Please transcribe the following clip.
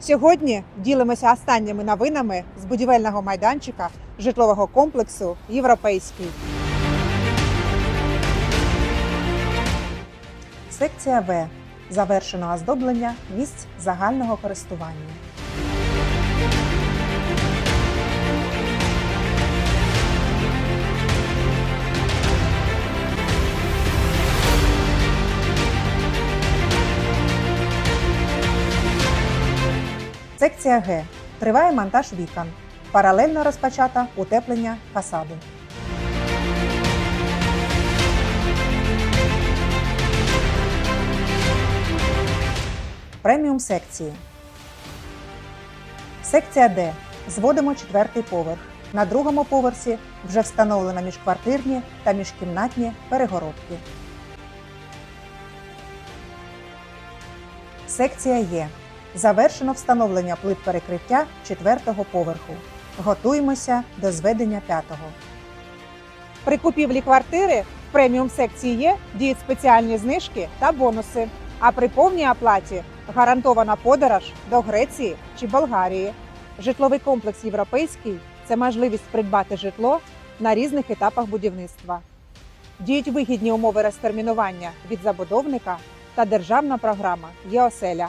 Сьогодні ділимося останніми новинами з будівельного майданчика житлового комплексу Європейський. Секція В. Завершено оздоблення місць загального користування. Секція Г. Триває монтаж вікон. Паралельно розпочато утеплення фасаду. Преміум секції. Секція Д. Зводимо четвертий поверх. На другому поверсі вже встановлено міжквартирні та міжкімнатні перегородки. Секція Є. Завершено встановлення плит перекриття четвертого поверху. Готуємося до зведення п'ятого. При купівлі квартири в преміум секції Є діють спеціальні знижки та бонуси. А при повній оплаті гарантована подорож до Греції чи Болгарії. Житловий комплекс Європейський це можливість придбати житло на різних етапах будівництва. Діють вигідні умови розтермінування від забудовника та державна програма «Єоселя».